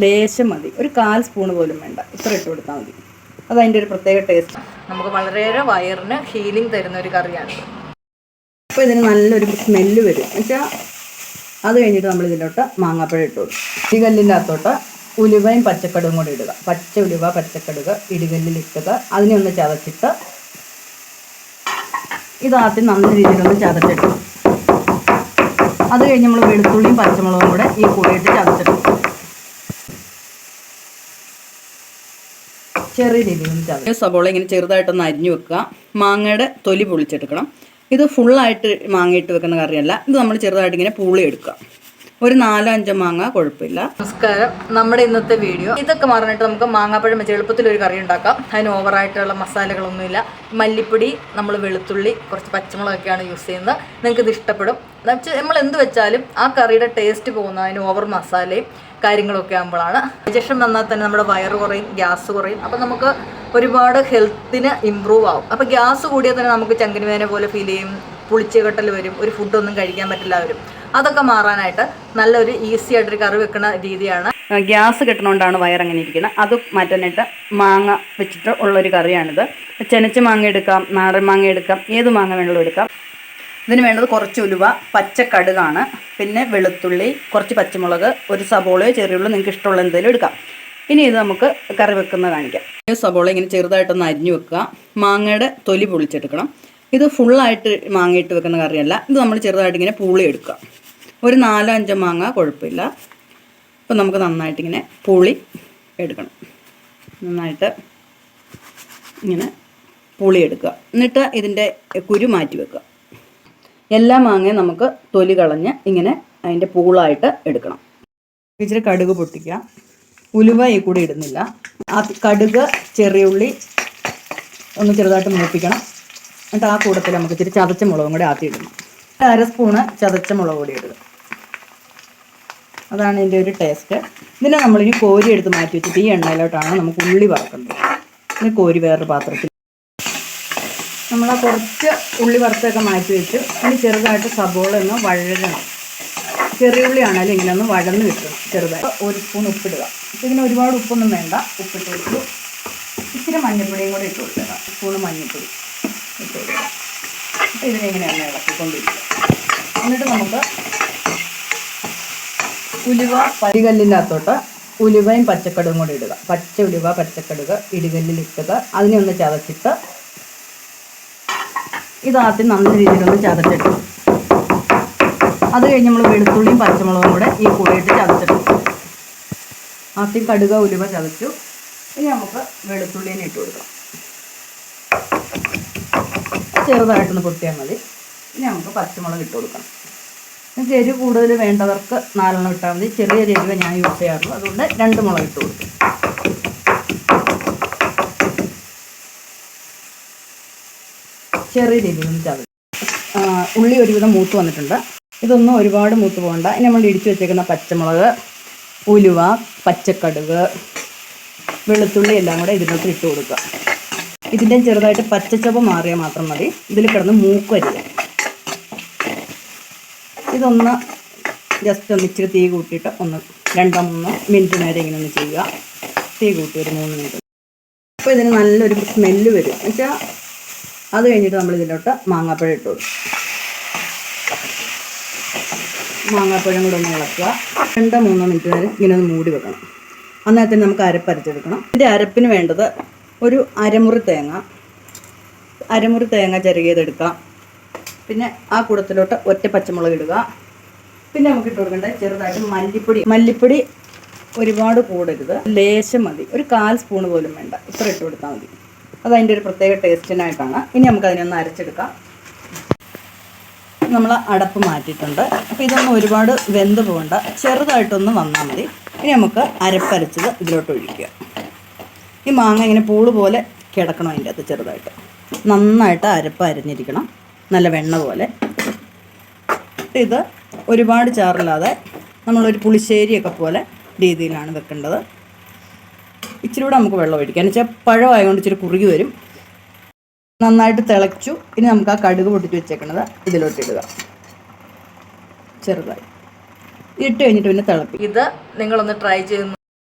ലേശം മതി. ഒരു കാൽ സ്പൂൺ പോലും വേണ്ട. ഇത്ര ഇട്ട് കൊടുത്താൽ മതി. അത് അതിന്റെ ഒരു പ്രത്യേക ടേസ്റ്റ് നമുക്ക് വളരെയേറെ വയറിന് ഹീലിംഗ് തരുന്ന ഒരു കറിയാണ്. അപ്പോൾ ഇതിന് നല്ലൊരു സ്മെല്ല് വരും. എന്നുവെച്ചാൽ അത് കഴിഞ്ഞിട്ട് നമ്മൾ ഇതിലോട്ട് മാങ്ങാപ്പഴം ഇട്ട് കൊടുക്കും. ഇടികല്ലിന്റെ അകത്തോട്ട് ഉലുവയും പച്ചക്കടുകും കൂടി ഇടുക. പച്ച ഉലുവ പച്ചക്കടുക് ഇടികല്ലിൽ ഇട്ടുക അതിനെ ഒന്ന് ചതച്ചിട്ട് ഇതാദ്യം നല്ല രീതിയിലൊന്ന് ചതച്ചിട്ടു അത് കഴിഞ്ഞ് നമ്മൾ വെളുത്തുള്ളിയും പച്ചമുളകും കൂടെ ഈ കൂടിയിട്ട് ചതച്ചിട്ടു ചെറിയ ചതച്ചു സബോള ഇങ്ങനെ ചെറുതായിട്ടൊന്ന് അരിഞ്ഞു വെക്കുക. മാങ്ങയുടെ തൊലി പൊളിച്ചെടുക്കണം. ഇത് ഫുള്ളായിട്ട് മാങ്ങ ഇട്ട് വെക്കുന്ന കറിയല്ല. ഇത് നമ്മൾ ചെറുതായിട്ട് ഇങ്ങനെ എടുക്കുക. ഒരു നാലോ അഞ്ചോ മാങ്ങ കുഴപ്പമില്ല. നമസ്കാരം. നമ്മുടെ ഇന്നത്തെ വീഡിയോ. ഇതൊക്കെ മാറാനായിട്ട് നമുക്ക് മാങ്ങാപ്പഴം വെച്ച് എളുപ്പത്തിൽ ഒരു കറി ഉണ്ടാക്കാം. അതിന് ഓവറായിട്ടുള്ള മസാലകളൊന്നുമില്ല. മല്ലിപ്പൊടി നമ്മൾ വെളുത്തുള്ളി കുറച്ച് പച്ചമുളകൊക്കെയാണ് യൂസ് ചെയ്യുന്നത്. നിങ്ങൾക്ക് ഇത് ഇഷ്ടപ്പെടും നമ്മൾ എന്ത് വെച്ചാലും ആ കറിയുടെ ടേസ്റ്റ് പോകുന്ന അതിന് ഓവർ മസാലയും കാര്യങ്ങളൊക്കെ ആകുമ്പോഴാണ് ഡൈജഷൻ വന്നാൽ തന്നെ നമ്മുടെ വയറ് കുറയും ഗ്യാസ് കുറയും. അപ്പം നമുക്ക് ഒരുപാട് ഹെൽത്തിന് ഇമ്പ്രൂവ് ആവും. അപ്പോൾ ഗ്യാസ് കൂടിയാൽ തന്നെ നമുക്ക് ചങ്കിന് പോലെ ഫീൽ ചെയ്യും പുളിച്ചുകെട്ടൽ വരും ഒരു ഫുഡൊന്നും കഴിക്കാൻ പറ്റില്ല വരും. അതൊക്കെ മാറാനായിട്ട് നല്ലൊരു ഈസി ആയിട്ടൊരു കറി വെക്കുന്ന രീതിയാണ്. ഗ്യാസ് കിട്ടണോണ്ടാണ് വയറങ്ങനെ ഇരിക്കുന്നത്. അത് മാറ്റാനായിട്ട് മാങ്ങ വെച്ചിട്ട് ഉള്ളൊരു കറിയാണിത്. ചെനച്ച് മാങ്ങ എടുക്കാം നാടൻ മാങ്ങ എടുക്കാം ഏത് മാങ്ങ വേണമെങ്കിലും എടുക്കാം. ഇതിന് വേണ്ടത് കുറച്ച് ഉലുവ പച്ചക്കടുകാണ് പിന്നെ വെളുത്തുള്ളി കുറച്ച് പച്ചമുളക് ഒരു സബോളയോ ചെറിയുള്ളൂ നിങ്ങൾക്ക് ഇഷ്ടമുള്ള എന്തെങ്കിലും എടുക്കാം. ഇനി ഇത് നമുക്ക് കറി വെക്കുന്ന കാണിക്കാം. സബോള ഇങ്ങനെ ചെറുതായിട്ടൊന്ന് അരിഞ്ഞു വെക്കുക. മാങ്ങയുടെ തൊലി പൊളിച്ചെടുക്കണം. ഇത് ഫുള്ളായിട്ട് മാങ്ങയിട്ട് വെക്കുന്ന കറിയല്ല. ഇത് നമ്മൾ ചെറുതായിട്ട് ഇങ്ങനെ പൂളി എടുക്കുക. ഒരു നാലോ അഞ്ചോ മാങ്ങ കുഴപ്പമില്ല. അപ്പം നമുക്ക് നന്നായിട്ട് ഇങ്ങനെ പുളി എടുക്കണം. നന്നായിട്ട് ഇങ്ങനെ പുളി എടുക്കുക. എന്നിട്ട് ഇതിന്റെ കുരു മാറ്റി വെക്കുക. എല്ലാ മാങ്ങയും നമുക്ക് തൊലി കളഞ്ഞ് ഇങ്ങനെ അതിന്റെ പൂളായിട്ട് എടുക്കണം. ഇച്ചിരി കടുക് പൊട്ടിക്കുക ഉലുവ ഈ കൂടി ഇടുന്നില്ല. ആ കടുക് ചെറിയുള്ളി ഒന്ന് ചെറുതായിട്ട് മൂപ്പിക്കണം. എന്നിട്ട് ആ കൂടത്തിൽ നമുക്ക് ഇച്ചിരി ചതച്ച മുളകും കൂടി ആദ്യം ഇടണം. അര സ്പൂണ് ചതച്ച മുളക് കൂടി ഇടുക. അതാണ് ഇതിന്റെ ഒരു ടേസ്റ്റ്. ഇതിനെ നമ്മളിനി കോരി എടുത്ത് മാറ്റി വെച്ചിട്ട് ഈ എണ്ണയിലോട്ടാണ് നമുക്ക് ഉള്ളി വറക്കുന്നത്. ഇനി കോരി വേറൊരു പാത്രത്തിൽ നമ്മൾ കുറച്ച് ഉള്ളി വറുത്തൊക്കെ മാറ്റി വെച്ചു ഇനി ചെറുതായിട്ട് സബോള ഒന്ന് വഴകണം ചെറിയ ഉള്ളി ആണെങ്കിലും ഇങ്ങനെ ഒന്ന് വഴന്ന് കിട്ടണം ചെറുതായിട്ട്. ഒരു സ്പൂൺ ഉപ്പിടുക. ഇതിന് ഒരുപാട് ഉപ്പൊന്നും വേണ്ട. ഉപ്പിട്ട് കൊടുത്തു. ഇച്ചിരി മഞ്ഞൾപ്പൊടിയും കൂടെ ഇട്ട് കൊടുക്കുക. സ്പൂണ് മഞ്ഞൾപ്പൊടി ഇട്ട് കൊടുക്കുക. ഇതിനെ ഇങ്ങനെ എണ്ണ ഇളക്കിക്കൊണ്ടിരിക്കുക. എന്നിട്ട് നമുക്ക് ഉലുവ പരികല്ലിന്റെ അകത്തോട്ട് ഉലുവയും പച്ചക്കടുകും കൂടി ഇടുക. പച്ച ഉലുവ പച്ചക്കടുക് ഇടികല്ലിൽ ഇട്ടത്. അതിനെ ഒന്ന് ചതച്ചിട്ട് ഇതാദ്യം നല്ല രീതിയിലൊന്ന് ചതച്ചിട്ടു. അത് കഴിഞ്ഞ് നമ്മൾ വെളുത്തുള്ളിയും പച്ചമുളകും കൂടെ ഈ കൂടിയിട്ട് ചതച്ചിട്ടു. ആദ്യം കടുക ഉലുവ ചതച്ചു. ഇനി നമുക്ക് വെളുത്തുള്ളിനെ ഇട്ട് കൊടുക്കാം. ചെറുതായിട്ടൊന്ന് പൊട്ടിയാൽ മതി. ഇനി നമുക്ക് പച്ചമുളക് ഇട്ട് കൊടുക്കാം. നിങ്ങൾക്ക് എരിവ് കൂടുതൽ വേണ്ടവർക്ക് നാലെണ്ണം ഇട്ടാൽ മതി. ചെറിയ എരിവ് ഞാൻ യൂസ് ചെയ്യാറുള്ളൂ. അതുകൊണ്ട് രണ്ട് മുളക് ഇട്ട് കൊടുക്കും. ചെറിയ രീതിയിൽ ഒന്ന് ഉള്ളി ഒരുവിധം മൂത്ത് വന്നിട്ടുണ്ട്. ഇതൊന്നും ഒരുപാട് മൂത്ത് പോകണ്ട. ഇനി നമ്മൾ ഇടിച്ചു വെച്ചേക്കുന്ന പച്ചമുളക് ഉലുവ പച്ചക്കടുക് വെളുത്തുള്ളി എല്ലാം കൂടെ ഇതിനകത്ത് ഇട്ട് കൊടുക്കുക. ഇതിന്റെ ചെറുതായിട്ട് പച്ചച്ചപ്പ് മാറിയാൽ മാത്രം മതി. ഇതിൽ കിടന്ന് മൂക്കരുത്. ഇതൊന്ന് ജസ്റ്റ് ഒന്ന് ഇച്ചിരി തീ കൂട്ടിയിട്ട് ഒന്ന് രണ്ടോ മൂന്നോ മിനിറ്റ് നേരം ഇങ്ങനെ ഒന്ന് ചെയ്യുക. തീ കൂട്ടി ഒരു മൂന്ന് മിനിറ്റ് അപ്പോൾ ഇതിന് നല്ലൊരു സ്മെല്ല് വരും. എന്നുവെച്ചാൽ അത് കഴിഞ്ഞിട്ട് നമ്മൾ ഇതിലോട്ട് മാങ്ങാപ്പഴം ഇട്ടു കൊടുക്കും. മാങ്ങാപ്പഴം കൂടെ ഒന്ന് ഇളക്കുക. രണ്ടോ മൂന്നോ മിനിറ്റ് വരെ ഇങ്ങനെ ഒന്ന് മൂടി വെക്കണം. അന്നേരത്തിന് നമുക്ക് അരപ്പരച്ചെടുക്കണം ഇതിന്റെ അരപ്പിന് വേണ്ടത് ഒരു അരമുറി തേങ്ങ. അരമുറി തേങ്ങ ചെറുകിയതെടുക്കാം. പിന്നെ ആ കൂടത്തിലോട്ട് ഒറ്റ പച്ചമുളക് ഇടുക. പിന്നെ നമുക്ക് ഇട്ട് കൊടുക്കേണ്ടത് ചെറുതായിട്ട് മല്ലിപ്പൊടി. മല്ലിപ്പൊടി ഒരുപാട് കൂടരുത്. ലേശം മതി. ഒരു കാൽ സ്പൂൺ പോലും വേണ്ട. ഇത്ര ഇട്ട് കൊടുത്താൽ മതി. അത് അതിന്റെ ഒരു പ്രത്യേക ടേസ്റ്റിനായിട്ടാണ്. ഇനി നമുക്ക് അതിനൊന്ന് അരച്ചെടുക്കാം. നമ്മൾ അടപ്പ് മാറ്റിയിട്ടുണ്ട്. അപ്പോൾ ഇതൊന്നും ഒരുപാട് വെന്ത് പോകണ്ട. ചെറുതായിട്ടൊന്ന് വന്നാൽ മതി. ഇനി നമുക്ക് അരപ്പരച്ചത് ഇതിലോട്ട് ഒഴിക്കുക. ഈ മാങ്ങ ഇങ്ങനെ പൂൾ പോലെ കിടക്കണം അതിന്റെ അകത്ത് ചെറുതായിട്ട്. നന്നായിട്ട് അരപ്പ് അരഞ്ഞിരിക്കണം. നല്ല വെണ്ണ പോലെ. ഇത് ഒരുപാട് ചാറില്ലാതെ നമ്മളൊരു പുളിശ്ശേരിയൊക്കെ പോലെ രീതിയിലാണ് വെക്കേണ്ടത്. ഇച്ചിരി കൂടെ നമുക്ക് വെള്ളം ഒഴിക്കാം. എന്ന് വെച്ചാൽ പഴമായതുകൊണ്ട് ഇച്ചിരി കുറുകി വരും. നന്നായിട്ട് തിളച്ചു. ഇനി നമുക്ക് ആ കടുക് പൊട്ടിച്ച് വെച്ചേക്കണത് ഇതിലോട്ട് ഇടുക. ചെറുതായി. ഇട്ട് കഴിഞ്ഞിട്ട് പിന്നെ തിളപ്പി ഇത് നിങ്ങളൊന്ന് ട്രൈ ചെയ്ത്